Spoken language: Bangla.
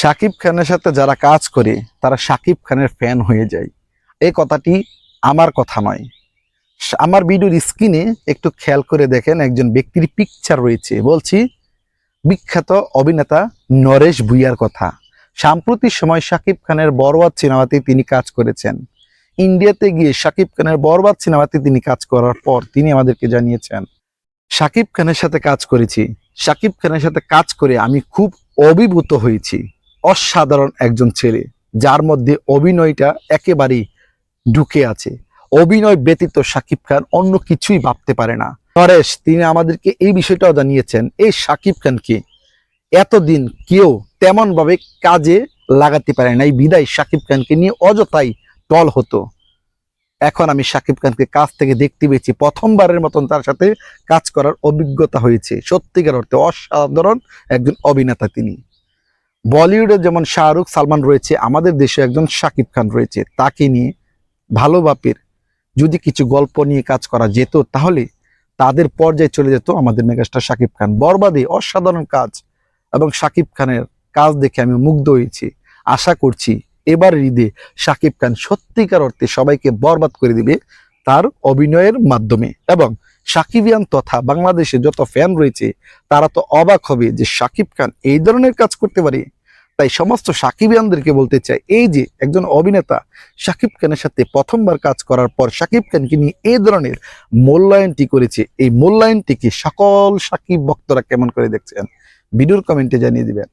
শাকিব খানের সাথে যারা কাজ করে, তারা শাকিব খানের ফ্যান হয়ে যায় এই কথাটি আমার কথা নয়। আমার ভিডিওর স্ক্রিনে একটু খেয়াল করে দেখেন একজন ব্যক্তির পিকচার রয়েছে। বলছি, বিখ্যাত অভিনেতা নরেশ ভুইয়ার কথা। সাম্প্রতিক সময় শাকিব খানের বরবাদ সিনেমাতে তিনি কাজ করেছেন। ইন্ডিয়াতে গিয়ে শাকিব খানের বরবাদ সিনেমাতে তিনি কাজ করার পর তিনি আমাদেরকে জানিয়েছেন শাকিব খানের সাথে কাজ করেছি। শাকিব খানের সাথে কাজ করে আমি খুব অভিভূত হয়েছি। অসাধারণ একজন ছেলে, যার মধ্যে অভিনয়টা একেবারেই ঢুকে আছে। অভিনয় ব্যতীত শাকিব খান অন্য কিছুই ভাবতে পারে না। নরেশ, তিনি আমাদেরকে এই বিষয়টাও জানিয়েছেন, এই শাকিব খানকে এতদিন কেউ তেমনভাবে কাজে লাগাতে পারে না এই বিদায় শাকিব খানকে নিয়ে অযথাই টল হতো। এখন আমি শাকিব খানকে কাছ থেকে দেখতে পেয়েছি, প্রথমবারের মতন তার সাথে কাজ করার অভিজ্ঞতা হয়েছে। সত্যিকার অর্থে অসাধারণ একজন অভিনেতা তিনি। বলিউডে যেমন শাহরুখ, সালমান রয়েছে, আমাদের দেশে একজন শাকিব খান রয়েছে, তাকে নিয়ে ভালো বাপের যদি কিছু গল্প নিয়ে কাজ করা যেত, তাহলে তাদের পর্যায়ে চলে যেত আমাদের মেগাস্টার শাকিব খান। বরবাদে অসাধারণ কাজ এবং শাকিব খানের কাজ দেখে আমি মুগ্ধ হয়েছি, আশা করছি এবার ঈদে শাকিব খান সত্যিকার অর্থে সবাইকে বরবাদ করে দিবে তার অভিনয়ের মাধ্যমে। এবং সাকিবিয়ান তথা বাংলাদেশে যত ফ্যান রয়েছে, তারা তো অবাক হবে যে শাকিব খান এই ধরনের কাজ করতে পারে। তাই সমস্ত সাকিবিয়ানদেরকে বলতে চাই, এই যে একজন অভিনেতা সাকিব খানের সাথে প্রথমবার কাজ করার পর সাকিব খানকে নিয়ে এই ধরনের মূল্যায়নটি করেছে, এই মূল্যায়নটিকে সকল সাকিব ভক্তরা কেমন করে দেখছেন? ভিডিওর কমেন্টে জানিয়ে দিবেন।